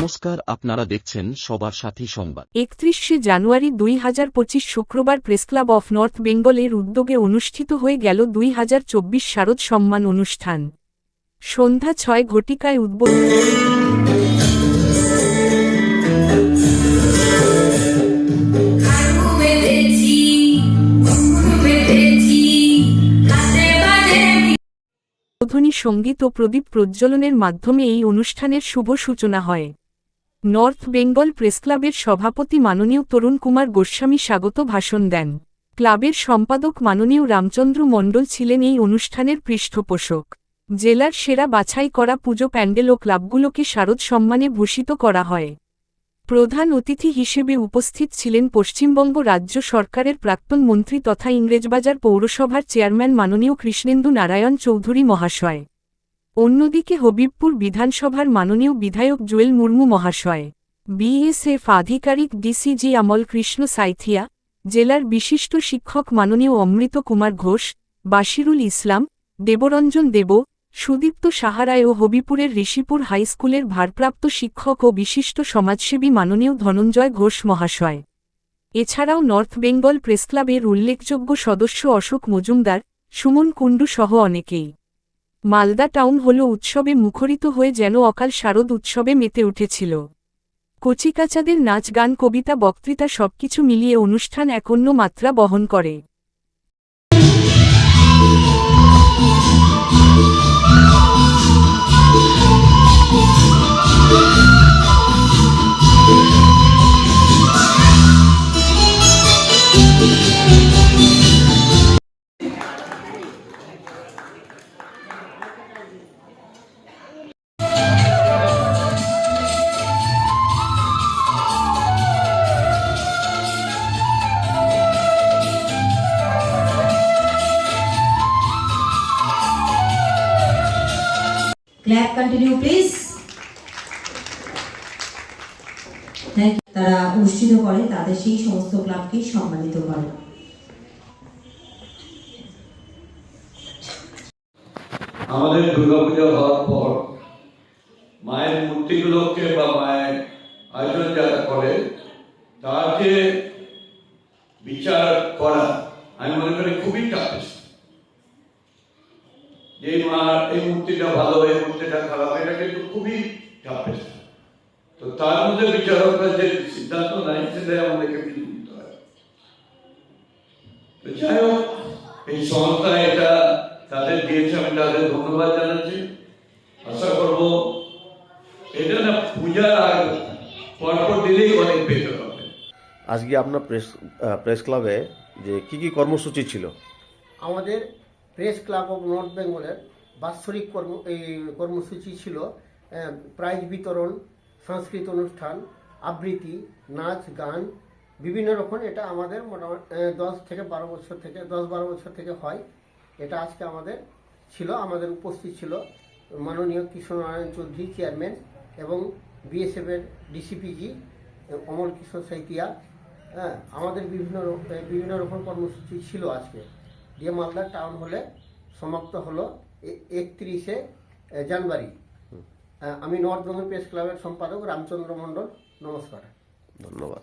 নমস্কার, আপনারা দেখছেন সবার সাথী সংবাদ। একত্রিশে জানুয়ারি দুই হাজার পঁচিশ শুক্রবার প্রেসক্লাব অফ নর্থ বেঙ্গলের উদ্যোগে অনুষ্ঠিত হয়ে গেল দুই হাজার চব্বিশ শারদ সম্মান অনুষ্ঠান। সন্ধ্যা ছয় ঘটিকায় উদ্বোধন উদ্বোধনী সংগীত ও প্রদীপ প্রজ্বলনের মাধ্যমে এই অনুষ্ঠানের শুভ সূচনা হয়। নর্থ বেঙ্গল প্রেসক্লাবের সভাপতি মাননীয় তরুণ কুমার গোস্বামী স্বাগত ভাষণ দেন। ক্লাবের সম্পাদক মাননীয় রামচন্দ্র মণ্ডল ছিলেন এই অনুষ্ঠানের পৃষ্ঠপোষক। জেলার সেরা বাছাই করা পুজো প্যান্ডেল ও ক্লাবগুলোকে শারদ সম্মানে ভূষিত করা হয়। প্রধান অতিথি হিসেবে উপস্থিত ছিলেন পশ্চিমবঙ্গ রাজ্য সরকারের প্রাক্তন মন্ত্রী তথা ইংরেজবাজার পৌরসভার চেয়ারম্যান মাননীয় কৃষ্ণেন্দু নারায়ণ চৌধুরী মহাশয়। অন্যদিকে হবিবপুর বিধানসভার মাননীয় বিধায়ক জুয়েল মুর্মু মহাশয়, বিএসএফ আধিকারিক ডিসিজি আমল কৃষ্ণ সাইথিয়া, জেলার বিশিষ্ট শিক্ষক মাননীয় অমৃত কুমার ঘোষ, বাশিরুল ইসলাম, দেবরঞ্জন দেব, সুদীপ্ত সাহারায় ও হবিপুরের ঋষিপুর হাইস্কুলের ভারপ্রাপ্ত শিক্ষক ও বিশিষ্ট সমাজসেবী মাননীয় ধনঞ্জয় ঘোষ মহাশয়। এছাড়াও নর্থ বেঙ্গল প্রেসক্লাবের উল্লেখযোগ্য সদস্য অশোক মজুমদার, সুমন কুণ্ডু সহ অনেকেই। মালদা টাউন হল উৎসবে মুখরিত হয়ে যেন অকাল শারদ উৎসবে মেতে উঠেছিল। কচিকাচাদের নাচ, গান, কবিতা, বক্তৃতা সবকিছু মিলিয়ে অনুষ্ঠান অন্য মাত্রা বহন করে। ক্ল্যাপ কন্টিনিউ প্লিজ তারা অনুষ্ঠিত করে, তাদের সেই সমস্ত ক্লাবকে সম্মানিত করে। আমাদের দুর্গাপূজা হওয়ার পর, মায়ের মূর্তিগুলোকে বা মায়ের আয়োজন যারা করে, তাকে বিচার করা আমি মনে করি খুবই টাফ যে মা এই মূর্তিটা ভালো এই মূর্তিটা খারাপ এটা কিন্তু খুবই তো তার মধ্যে বিচারকরা যে সিদ্ধান্ত নেয় সেটাই আমাদেরকে মেনে নিতে হয়। তো যাই হোক এই সংস্থা এটা তাদের দিয়েছে আমি তাদের ধন্যবাদ জানাচ্ছি। আশা করব এটা না পূজার আগ পরপর দিলেই অনেক বেটার হবে। আজকে আপনার প্রেস আহ, প্রেস ক্লাবে যে কি কি কর্মসূচি ছিল? আমাদের প্রেস ক্লাব অফ নর্থ বেঙ্গলের বাৎসরিক কর্ম, এই কর্মসূচি ছিল প্রাইজ বিতরণ, সংস্কৃত অনুষ্ঠান, আবৃত্তি, নাচ, গান, বিভিন্ন রকম এটা আমাদের মোটামুটি দশ থেকে বারো বছর থেকে, দশ বারো বছর থেকে হয়। এটা আজকে আমাদের ছিল, আমাদের উপস্থিত ছিল মাননীয় কৃষ্ণনারায়ণ চৌধুরী চেয়ারম্যান এবং বিএসএফের ডিসিপিজি অমল কৃষ্ণ সাইতিয়া হ্যাঁ আমাদের বিভিন্ন বিভিন্ন রকম কর্মসূচি ছিল আজকে। দিয়ে মালদা টাউন হলে সমাপ্ত হলো একত্রিশে জানুয়ারি। আমি নর্থ বেঙ্গল প্রেস ক্লাবের সম্পাদক রামচন্দ্র মণ্ডল। নমস্কার। ধন্যবাদ।